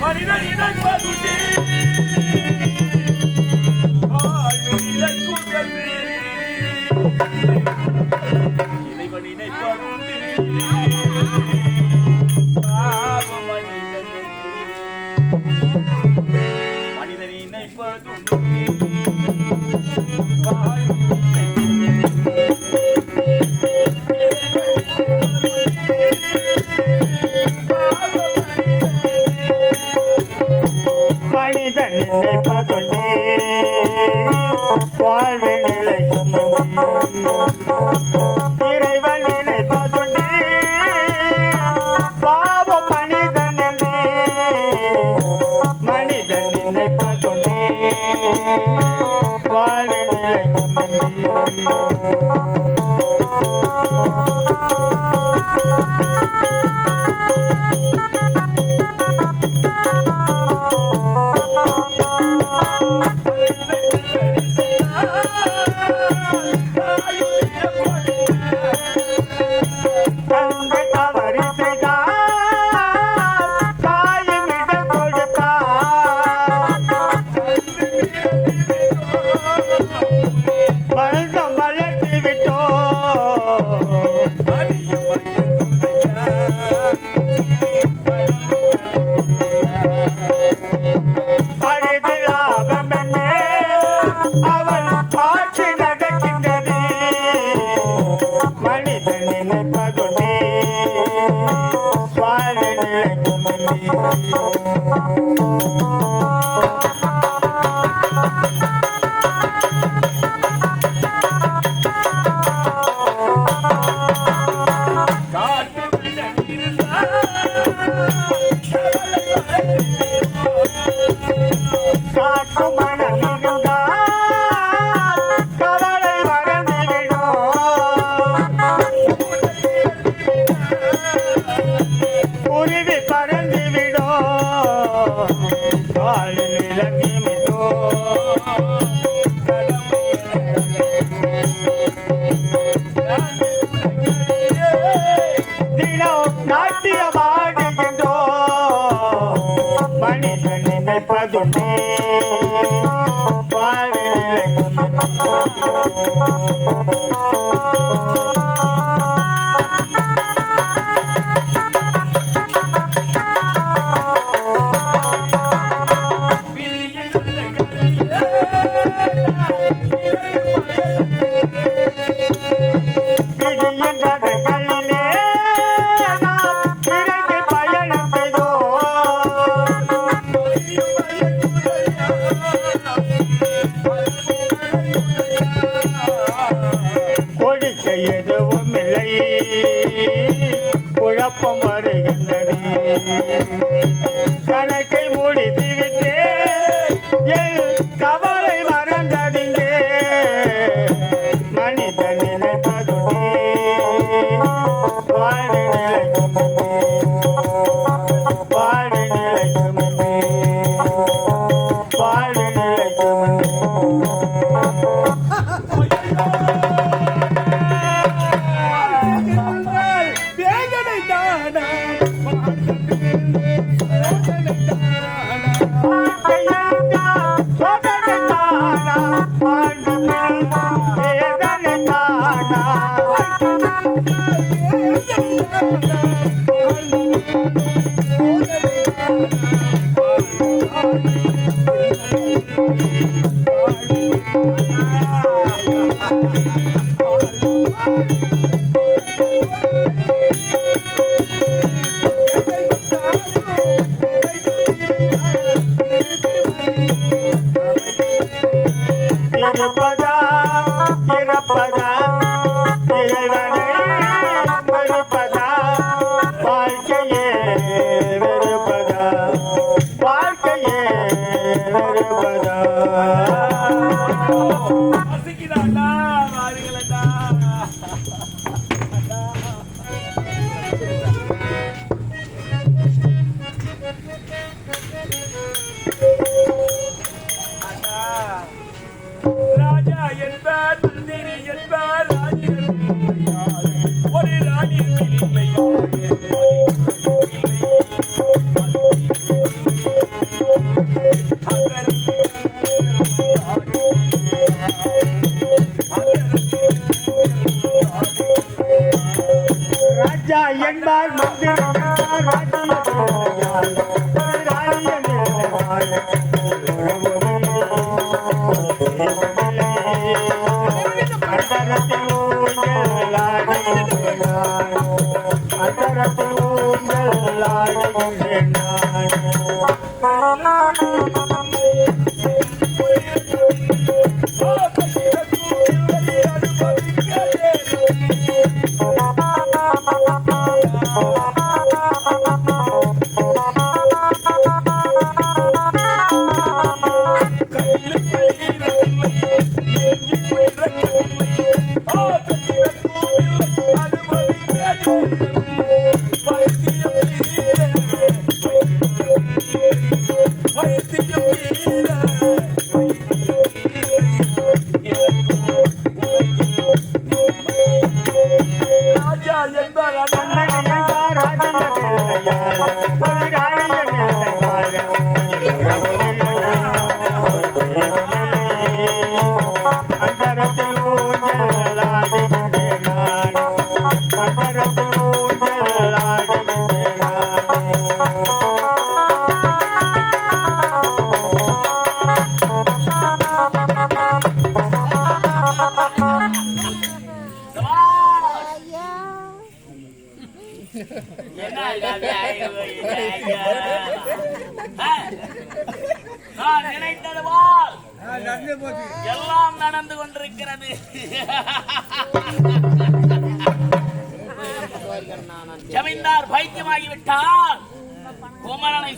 மனிதன் இனப்பதுண்டே Why did you? Oh.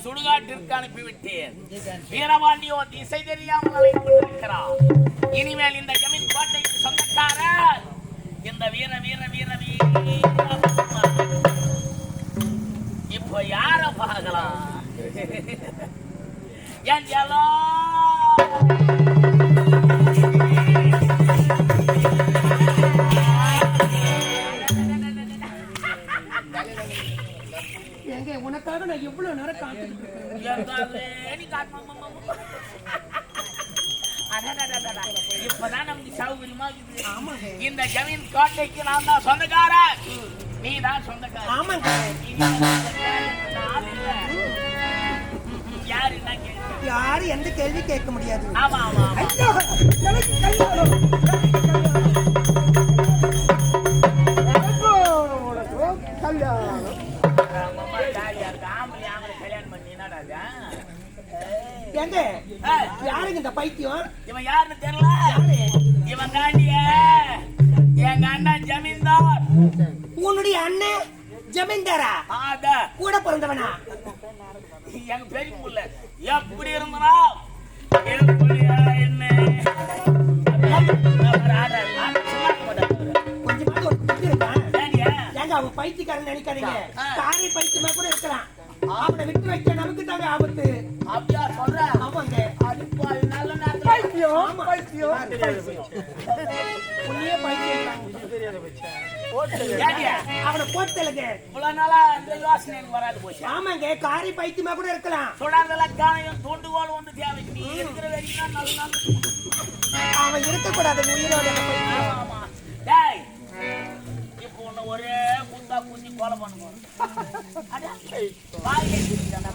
சுடுகாட்டிற்கு அனுப்பிவிட்டேன். வீரபாண்டியோ திசை தெரியாமல் அலைந்து கொண்டிருக்கிறார் இனிமேல் இந்த ஜமீன் கோட்டைக்கு சொந்தக்காரர். இந்த வீர வீர வீர வீர. இப்போ யார பார்க்கலாம்? என் எல்லாம் நான் எவ்வளவு நேரம் காத்துக்கிட்டு இருக்கேன் இப்பதான் நமக்கு சௌகரியமா இருக்குது. இந்த ஜமீன் கோட்டைக்கு நான் தான் சொந்தக்காரன். நீ தான் சொந்தக்காரன். ஆமாங்க. யாரு? யாரு எந்த கேள்வி கேட்க முடியாது. ஆமா ஆமா பைத்தியம் இவன் யாருன்னு தெரியல? இவன் தாண்டிய எங்க அண்ணன் ஜமீன்தார். உன்னுடைய அண்ணன் ஜமீன்தாரா? கூட பிறந்தவனா? எங்க பெரிய புள்ள. எப்படி இருந்தா? என்ன? ஏங்க? அவன் பைத்தியக்காரன் நினைக்காதீங்க. காரை பைத்தியமா கூட இருக்கலாம். அவனை விட்டு வைக்க நமக்கு தாங்க ஆபத்து? அப்படியா சொல்ற? ஆமாங்க. அடிப்பாவி நல்ல நேரத்துல பைத்தியம் பைத்தியம். உன்னையே பைத்தியம். ஏன்டியா? அவனை போட்டலுங்க இவ்வளவு நாளா இந்த யோசனை எனக்கு வராது போச்சு. ஆமாங்க காரி பைத்தியமா கூட இருக்கலாம். சுடாதல காணையும் தூண்டுகோல் ஒன்று தேவை நீ இருக்கிற வரைக்கும் நல்ல நாள். அவன் இருக்கக்கூடாது உயிரோட பைத்தியம். ஆமா. டேய், ஒரே குத்தா குத்தி கொலை பண்ணுவோம்.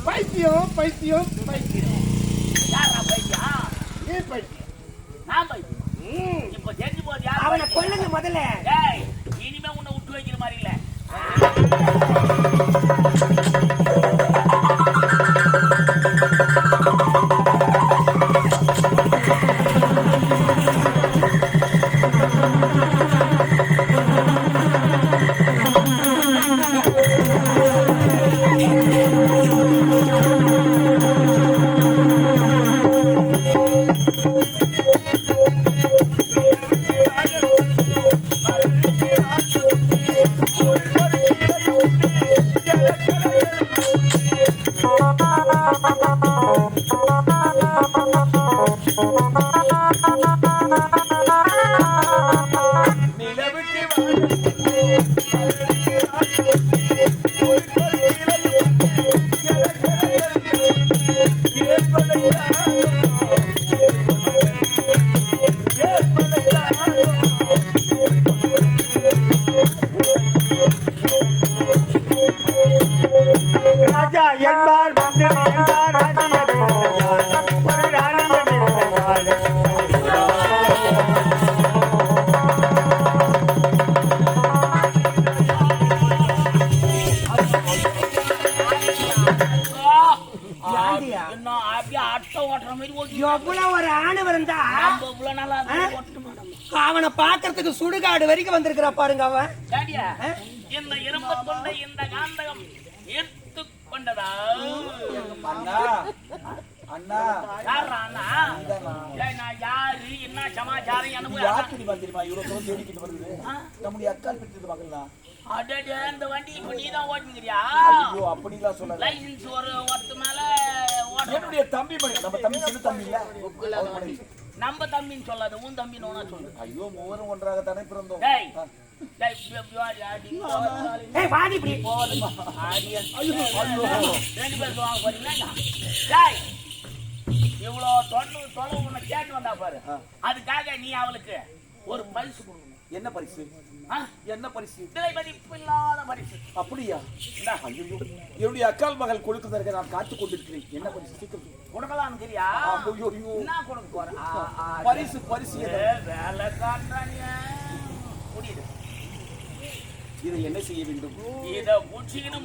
பைத்தியம் பைத்தியம் பைத்தியம்? நான் பைத்தியம். இப்போ தெரிஞ்சு போகுது யார் அவனை? கொல்லுங்க முதல்ல இனிமே உன்னை விட்டு வைக்கிற மாதிரி இல்ல ஏண்டியா? என்ன அப்படியே அட்டை ஓட்டுற மாதிரி ஓட்டி எவ்வளவு ஒரு நம்ம இவ்வளவு நாளா ஓட்டணுமா நம்ம? அவனை பாக்குறதுக்கு சுடுகாடு வரைக்கும் வந்திருக்கிறா பாருங்க அவன். டாடியா, இந்த இரும்பு கொண்ட இந்த காந்தகம் ஈர்த்து கொண்டதா? அண்ணா அண்ணா. யார்ரா அண்ணா? ஏய், நான் யாரு? என்ன சமாச்சாரம்? எனக்கு இவ்வளவு தேடிக்கிட்டு வருது. நம்முடைய அக்கால் தான் அடடே, இந்த வண்டி இப்ப நீதான் ஓட்டுங்கிறியா ஐயோ அப்படிலாம் சொல்லல. லைசன்ஸ் ஒரு ஒருத்த மேல என்னுடைய தம்பி நம்ம தம்பி சின்ன தம்பி இல்ல? அவர் மனைவி. நம்ம தம்பின்னு சொல்லாத உன் தம்பின்னு ஒண்ணா சொல்லு. ஐயோ மூவரும் ஒன்றாக தானே பிறந்தோம். டேய். ஏய் வாடி இப்படி. ரெண்டு பேரும் வாங்க போறீங்களா டேய் இவ்வளோ தொலைவு உன்னை கேட்டு வந்தா பாரு. அதுக்காக நீ அவளுக்கு ஒரு பரிசு கொடுக்கணும். என்ன பரிசு? ஆ? என்ன பரிசு? இல்லாத பரிசு. அப்படியா? ஐயோ என்னுடைய அக்கால் மகள் கொடுக்கிறதற்கு நான் காத்துக் கொண்டிருக்கிறேன். என்ன பரிசு? சீக்கிரம். கொடுக்கலாம்னு தெரியா ஐயோ, ஐயோ. என்ன கொடுக்க பரிசு பரிசு வேலை காட்டுறாங்க புரியுது இதை என்ன செய்ய வேண்டும்? இத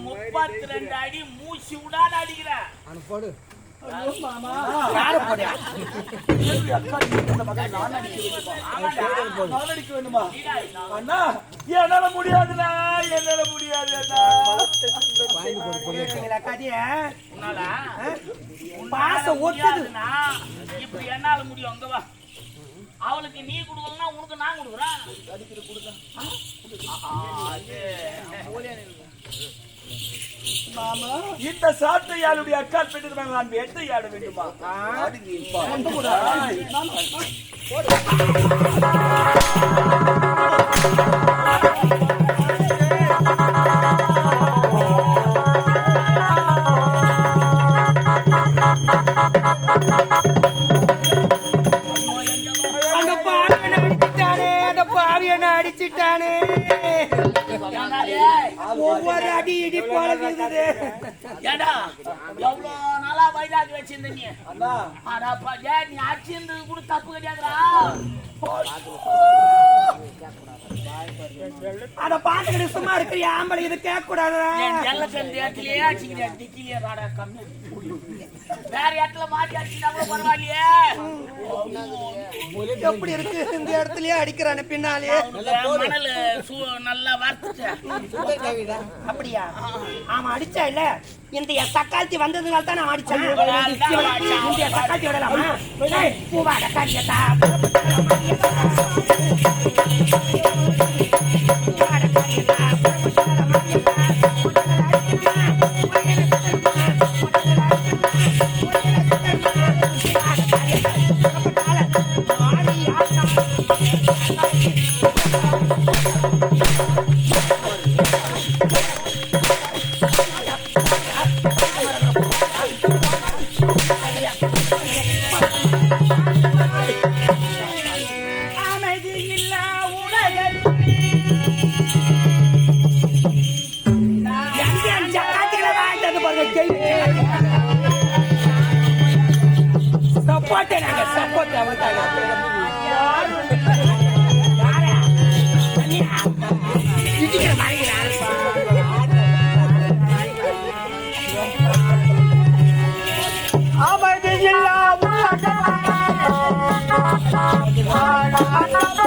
முப்பத்தி ரெண்டு அடி மூச்சு விடாத அடிக்கிற. யாரு என்னால முடியாதுண்ணா என்னால முடியாது பாசம் ஒட்டுது என்னால முடியும் அங்க வா அவளுக்கு நீ கொடுக்கலன்னா உனக்கு நான் கொடுக்குறேன் ஆ, அது இந்த சாட்டையாளுடைய அக்கால் பெற்றது மகள் நான் வேட்டையாட வேண்டுமா. அந்த அடிச்சிட்டானே? அந்த பாவியனை அடிச்சிட்டானே? ஏன்டா, ஒவ்வொரு அடி இடி போல இருக்குது ஏடா எவ்வளவு நாளா வச்சிருந்த நீ அண்ணா. அடப்பா ஏன் நீ அடிச்சிருந்தது கூட தப்பு கிடையாதுடா? அத பாத்துக்கிட்டு சும்மா இருக்கிற ஆம்பளை இது கேட்க கூடாது அடிச்சுக்கிறேன் டிக்கிலேயே ராடா கம்மி வேற இடத்துல மாட்டி அடிச்சுட்டா கூட பரவாயில்லையே. எப்படி இருக்கு? இந்த இடத்துலயே அடிக்கிறானே பின்னாலே. மணல் நல்லா வறுத்துட்டேன் அப்படியா? ஆமா அடிச்சா இல்ல? இந்த என் சக்காலத்தி வந்ததுனால தான் நான் அடிச்சேன். இந்த என் சக்காலத்தி விடலாமா? ஏய், பூவாட சப்போர்ட் நாங்க சப்போர்ட் அவர்த்தாங்க இடிக்கிற மாதிரி அமைதியில்லா ஆண்டவனே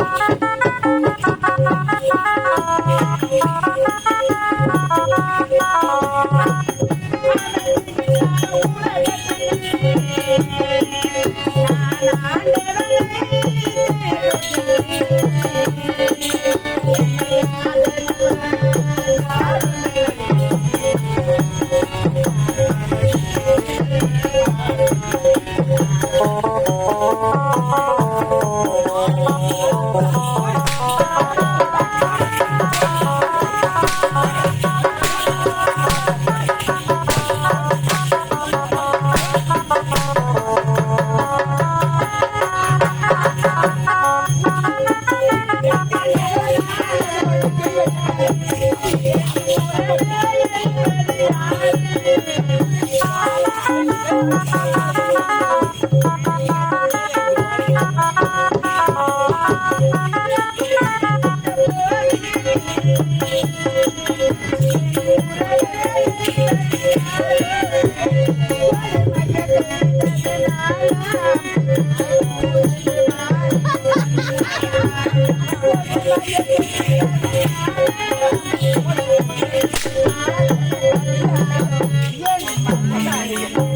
Bye. 好大呀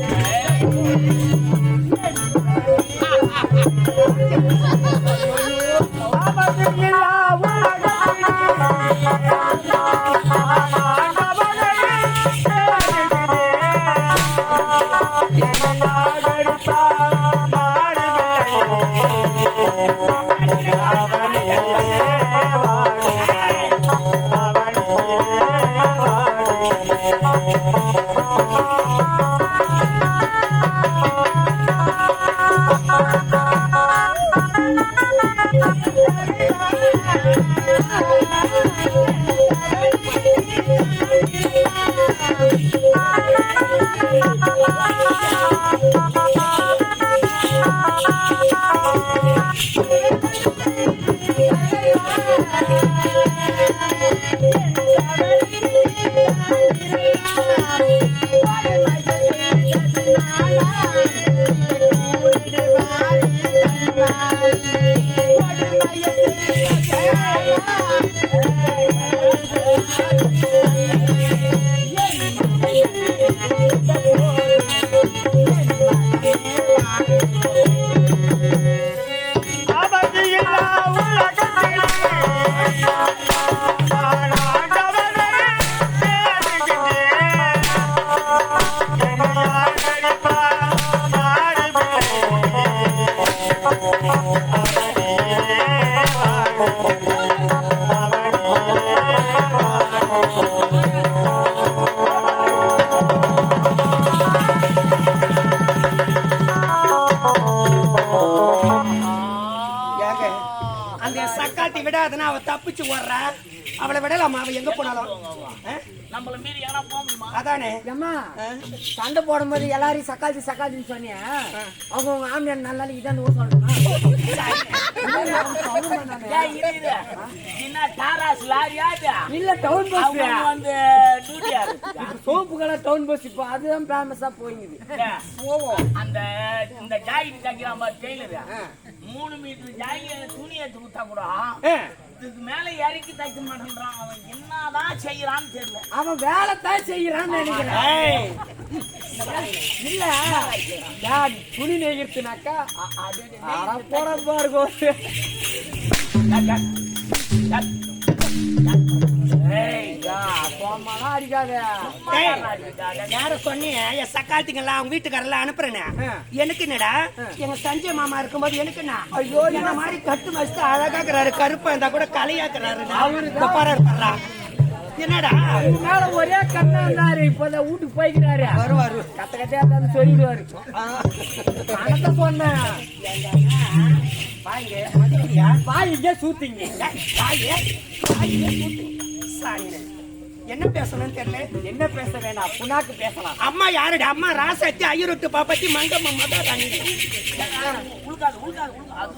அவளை விடலாமா? அவ எங்க போனாலும்? நம்மள மீறி எங்கன்னா போக முடியுமா? அதானே. ஏம்மா? சண்டை போடும்போது எல்லாரையும் சக்காத்தி சக்காத்தின்னு சொன்னியா. அவங்க உங்க ஆமியார் நல்லா இதான் ஊர் சொல்லணும்? இல்ல டவுன் பஸ் வந்து? சோப்பு கலர் டவுன் பஸ் இப்போ அதுதான் ஃபேமஸா போயிங்குது. ஏய், அந்த இந்த ஜாக்கெட் தைக்கிறான் பாரு டெய்லரு மூணு மீட்டர் ஜாக்கெட் துணி எடுத்து கொடுத்தா கூட மேல இறக்கி தைக்க மாட்டேன்றான். அவன் என்னதான் செய்யறான்னு தெரியல. அவன் வேலை தான் செய்யறான்னு நினைக்கிறேன். இல்ல. டாடி துணி நெய்கிறதுனாக்கா போற பாருங்க சக்காத்திங்கெல்லாம் அவங்க வீட்டுக்காரெல்லாம் அனுப்புறேனே. எனக்கு என்னடா? எங்க சஞ்சய் மாமா இருக்கும்போது எனக்கு என்ன? ஐயோ என்ன மாதிரி கட்டு மஸ்து அழகாக்குறாரு கருப்பா இருந்தா கூட கலையாக்குறாரு. என்னடா? மேல ஒரே கண்ணா இருந்தாரு இப்பதான் வீட்டுக்கு போய்க்கிறாரு. வருவாரு. கத்த கத்தையா சொல்லிடுவாரு. பணத்தை சொன்னேன் மதிக்கிறியா? வாயிங்க சூத்திங்க. வாயே கூட்டு. என்ன பேசணும்னு தெரியல. என்ன பேச வேணாம். புண்ணாக்கு பேசலாம். அம்மா யாருடா? அம்மா ராசாத்தி ஐயரொட்டு பாப்பாத்தி மங்கம்மா அது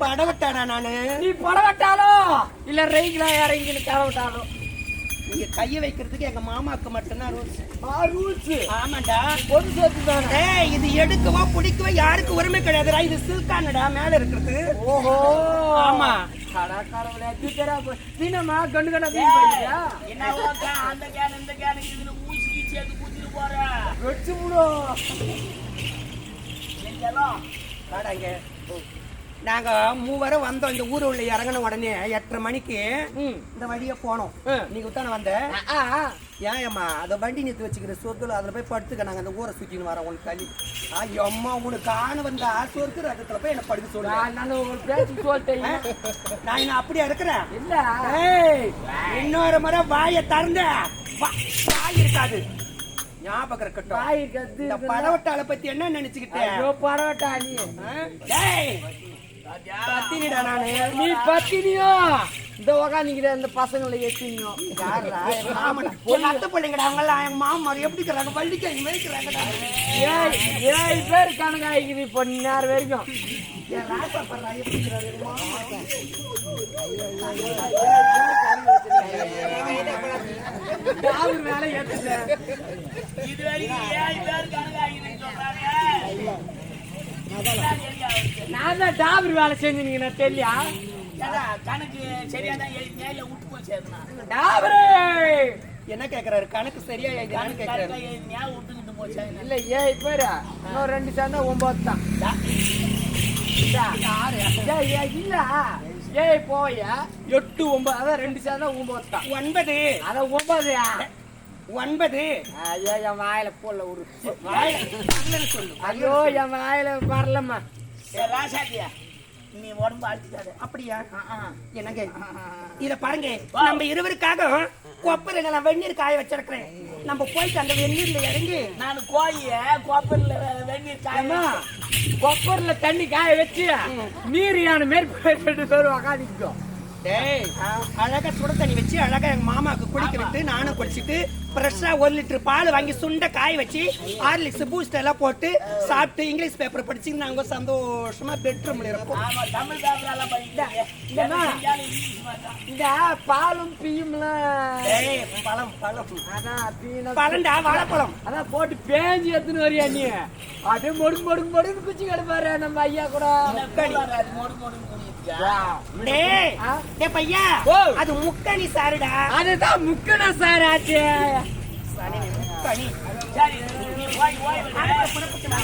படவட்டாடா நானு? நீ புடவட்டாலும் இல்ல ரெய்களா இறங்கின்னு கிளவிட்டாலும் நீங்க கைய வைக்கிறதுக்கு எங்க மாமாக்கு மட்டும்தான் ரூல்ஸ் ரூல்ஸ் ஆமாண்டா. பொது சேர்த்து தானே. இது எடுக்கவோ பிடிக்கவோ யாருக்கு உரிமை கிடையாதுடா. இது சில்கானடா மேல இருக்கிறது. ஓஹோ. ஆமா. கடாக்காரவளே தூக்கரா போய் தினமா கண்டு கண்ணா வீண் பண்ணியா என்ன அந்த கேன் இந்த கேன் இதுல ஊசி கீச்சி குத்திட்டு வெச்சு நாங்க மூவரும் வந்தோம். இந்த ஊர் உள்ள இறங்கின உடனே எட்டரை மணிக்கு இந்த வழியா போனோம். நீங்க தானே வந்த? ஏன் அம்மா அதை வண்டி நிறுத்தி வச்சுக்கிற சொத்துல அதுல போய் படுத்துக்க. நாங்க அந்த ஊரை சுத்தின்னு வரோம் உனக்கு தள்ளி. ஐயோ அம்மா உனக்கு காண வந்தா சொர்க்கு ரகத்துல போய் என்ன படுக்க சொல்றேன் நான் உங்களுக்கு என்ன அப்படியா இருக்கிறேன்? இல்ல. ஏய், இன்னொரு முறை வாயை திறந்த. வாய் இருக்காது. ஞாபகம் இருக்கட்டும். வாய் இந்த படவட்டால பத்தி என்ன நினைச்சுக்கிட்டேன் ஐயோ பத்தினிடா நானு நீ பத்தினியோ இந்த உக்காந்துக்கிற இந்த பசங்களை எத்தினியோ? என் அத்தை பிள்ளைங்கடா, அவங்கெல்லாம் என் மாமனார் எப்படி இருக்கிறாங்க? வள்ளிக்கிழங்கு மேய்க்கிறாங்கடா. ஏய் ஏழு பேர் கணக்காய்க்குது இப்போ நேரம் வரைக்கும் என் ராசா பர்றா, எப்படி இருக்கிறாரு என் மாமனார்? யாரு மேல ஏத்துல இது வரைக்கும் ஏழு பேர் சொல்றாங்க நான் தான் டாபர் வேலை தெரியலையா ஏடா, கணக்கு சரியா தான் எழுதி நேரில் விட்டு போய் டாபரு என்ன கேக்குறாரு? கணக்கு சரியா எழுதினான்னு கணக்கு கேக்குறாரு? கரெக்டா எழுதி ஞாபகம் விட்டுக்கிட்டு போச்சு இல்ல ஏழு பேரு. இன்னும் ரெண்டு சேர்ந்தா ஒன்பது தான். இல்ல. ஏய் போய. எட்டு ஒன்பது அதான் ரெண்டு சேர்ந்தா ஒன்பது தான். ஒன்பது. அதான் ஒன்பது ஒன்பது. ஐயோ என் வாயில போடல ஒரு ஐயோ என் வாயில வரலம்மா. சரி ராசாத்தியா நீ உடம்பு அடிச்சுக்காத அப்படியா? என்னங்க? இத பாருங்க. நம்ம இருவருக்காக கொப்பரை நான் வெந்நீர் காய வச்சிருக்கிறேன். நம்ம போயிட்டு அந்த வெந்நீர்ல இறங்கி நான் கோழிய கோப்பர்ல வெந்நீர் அம்மா காய கொப்பர்ல தண்ணி காய வச்சு நீர் யானை மாரி போயிட்டு பேர் உக்காதிக்கோ டேய் அழகா சுட தண்ணி வச்சு அழகா எங்க மாமாக்கு விட்டு நானும் குளிச்சுட்டு ஃப்ரெஷ்ஷா ஒரு லிட்டர் பால் வாங்கி சுண்ட காய வச்சு ஹார்லிக்ஸ் பூஸ்ட் எல்லாம் போட்டு சாப்பிட்டு இங்கிலீஷ் பேப்பர் படிச்சு நாங்க சந்தோஷமா பெட்ரூம்ல இருப்போம். இந்த பாலும் பீயும்லாம் பழம் பழம். அதான் பீன பழம்டா வாழைப்பழம். அதான் போட்டு பேஞ்சு எடுத்துன்னு வரியா நீ? அப்படியே மொடுக்கு மொடுக்கு மொடுக்கு குச்சி கிடப்பாரு நம்ம ஐயா கூட. மோடு மோடு பையா. அது முக்கணி சாருடா. அதுதான் முக்கணி சரி நீ போய் ஓய்வு எடு.